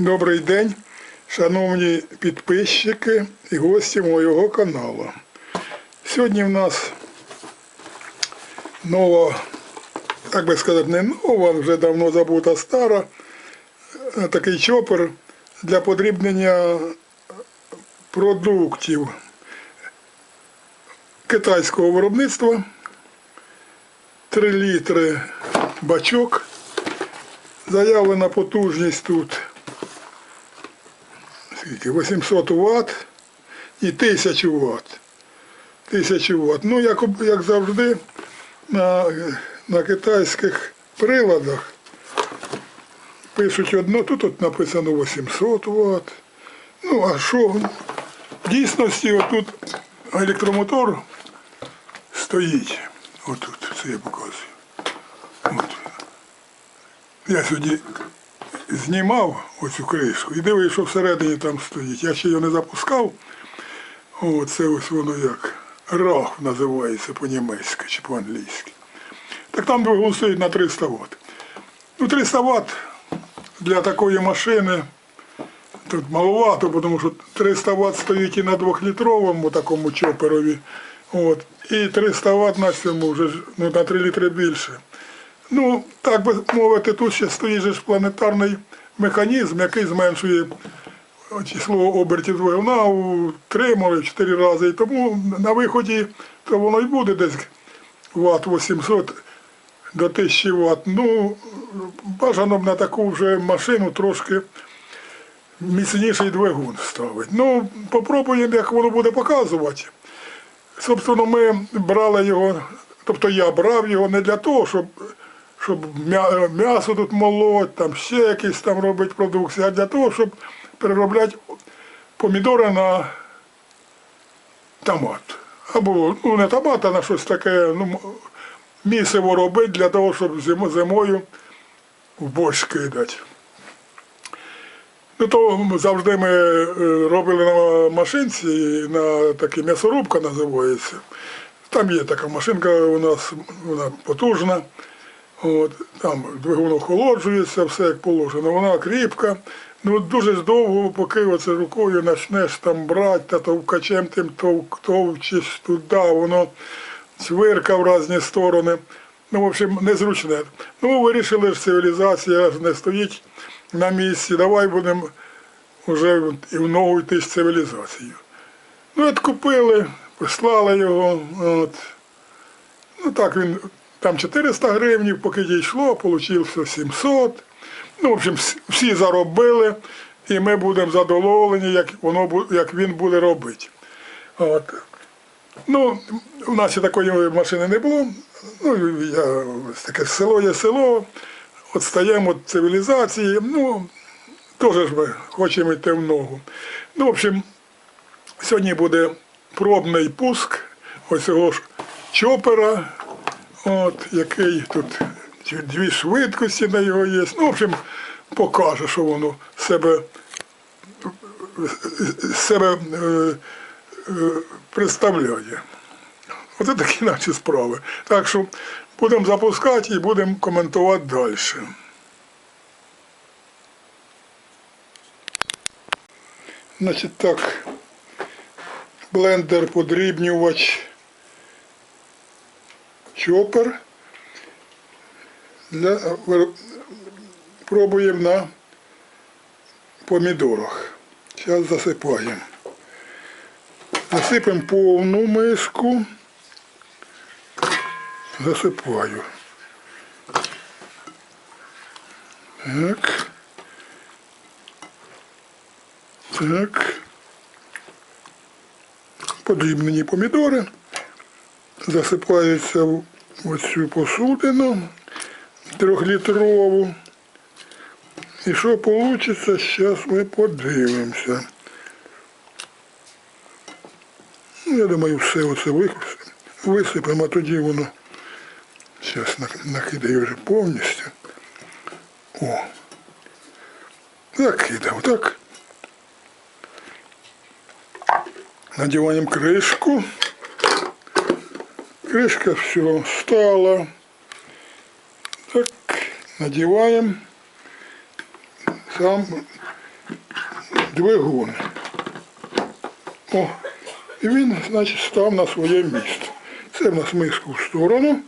Добрий день, шановні підписчики і гості моєго каналу. Сьогодні в нас нова, так би сказати, не нова, вже давно забута стара, е, такий чопер для подрібнення продуктів китайського виробництва. 3 літри бачок. Заявлена потужність тут скільки, 800 Вт і 1000 Вт. 1000 Вт. Ну, як, як завжди, на, на китайських приладах пишуть одно, тут от написано 800 Вт. Ну, а що? В дійсності отут електромотор стоїть. Отут, це я показую. От. Я сьогодні знімав оцю кришку і дивився, що всередині там стоїть. Я ще його не запускав. О, це ось воно як рах називається по-німецьки чи по-англійськи. Так там двигун стоїть на 300 Вт. Ну, 300 Вт для такої машини тут маловато, тому що 300 Вт стоїть і на 2-літровому такому чоперові. От. І 300 Вт на цьому вже ну, на 3 літри більше. Ну, так би мовити, тут ще стоїть же планетарний механізм, який зменшує число обертів двигуна у 3 може 4 рази. І тому на виході то воно й буде десь ватт 800 до 1000 Вт. Ну, бажано б на таку вже машину трошки міцніший двигун ставити. Ну, попробуємо, як воно буде показувати. Собственно, ми брали його, тобто я брав його не для того, щоб, щоб м'ясо тут молоть, там ще якісь там робити продукції, а для того, щоб переробляти помідори на томат. Або ну, не томат, а на щось таке, ну, місиво робити для того, щоб зимо- зимою в борщ кидати. Ну, то завжди ми е, робили на машинці, на такі м'ясорубка називається. Там є така машинка у нас, вона потужна. От, там двигун охолоджується, все як положено. Вона кріпка. Ну дуже довго, поки оце рукою почнеш там брати, та товкачем тим тов, товчиш туди, воно чвирка в різні сторони. Ну, в общем, незручне. Ну, вирішили ж цивілізація не стоїть на місці. Давай будемо вже і в ногу йти з цивілізацією. Ну, от купили, прислали його. От. Ну так він там 400 гривень, поки дійшло, получився 700. Ну, в общем, всі- заробили, і ми будемо задоволені, як, воно, як він буде робити. От. Ну, у нас такої машини не було. Ну, я, таке село є село, от стаємо від цивілізації. Ну, теж ж ми хочемо йти в ногу. Ну, в общем, сьогодні буде пробний пуск ось цього ж чопера, от, який тут дві швидкості на його є. Ну, в общем, покаже, що воно себе, себе е, е, представляє. Оце такі наші справи. Так що будемо запускати і будемо коментувати далі. Значить так, блендер подрібнювач чопер. Для, пробуємо на помідорах. Зараз засипаємо. Засипемо повну миску. Засипаю. Так. Так. Подрібнені помідори. Засипаються в оцю посудину трьохлітрову. І що вийде, зараз ми подивимося. Ну, я думаю, все оце ви- висипемо, а тоді воно зараз накидаю вже повністю. О. Закидав, так. Надіваємо кришку. Кришка все стала. Так, надіваємо. Сам двигун. О, і він, значить, став на своє місце. Це в нас миску в сторону.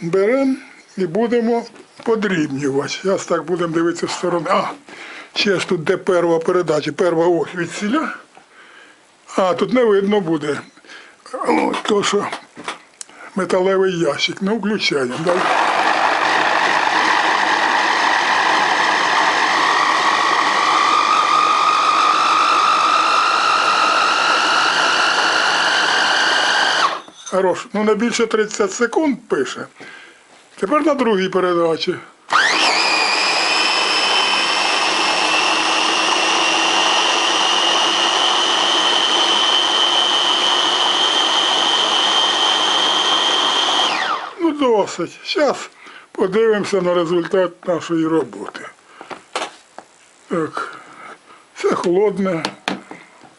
Беремо і будемо подрібнювати. Зараз так будемо дивитися з сторони. А, ще тут де перша передача, перша ось від. А, тут не видно буде. То, що металевий ящик. Ну, включаємо. Дай. Хорош. Ну не більше 30 секунд пише. Тепер на другій передачі. Ну досить. Зараз подивимося на результат нашої роботи. Так, це холодне.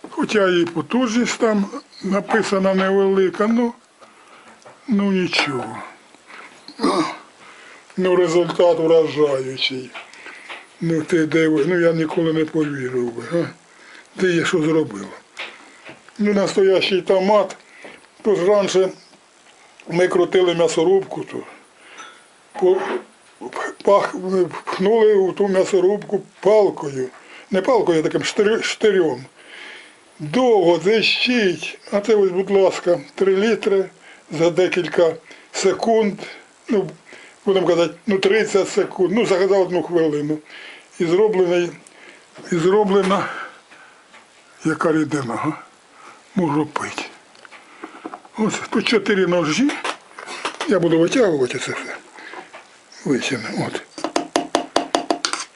Хоча і потужність там написана невелика, ну, ну нічого. Ну, результат вражаючий. Ну ти диви, ну я ніколи не повірив би. А? Ти є що зробив? Ну, настоящий томат. То ж раніше ми крутили м'ясорубку, то пхнули у ту м'ясорубку палкою. Не палкою, а таким штир- штирем. Довго дещить, а це ось, будь ласка, 3 літри за декілька секунд, ну, будемо казати, ну 30 секунд, ну за одну хвилину. І зроблений, і зроблена яка рідина, га? можу пити. Ось тут чотири ножі. Я буду витягувати це все. Витягну. От.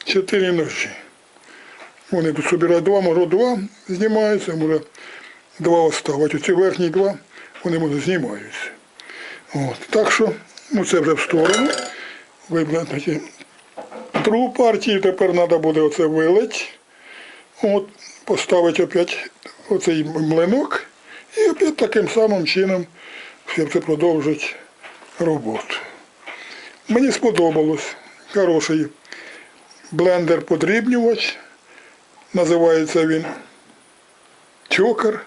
Чотири ножі. Вони тут собирають два, може два знімаються, може два оставити. Оці верхні два, вони може знімаються. От. Так що, ну це вже в сторону. Вибрати другу партію, тепер треба буде оце вилити. От, поставити опять оцей млинок і опять таким самим чином, щоб це продовжити роботу. Мені сподобалось. Хороший блендер подрібнювач. Називається він чокер.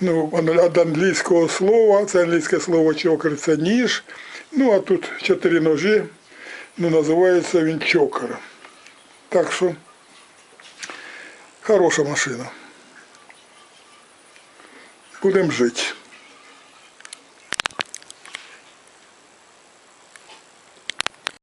Ну, від англійського слова, це англійське слово чокер це ніж. Ну, а тут чотири ножі, ну, називається він чокер. Так що хороша машина. Будемо жити.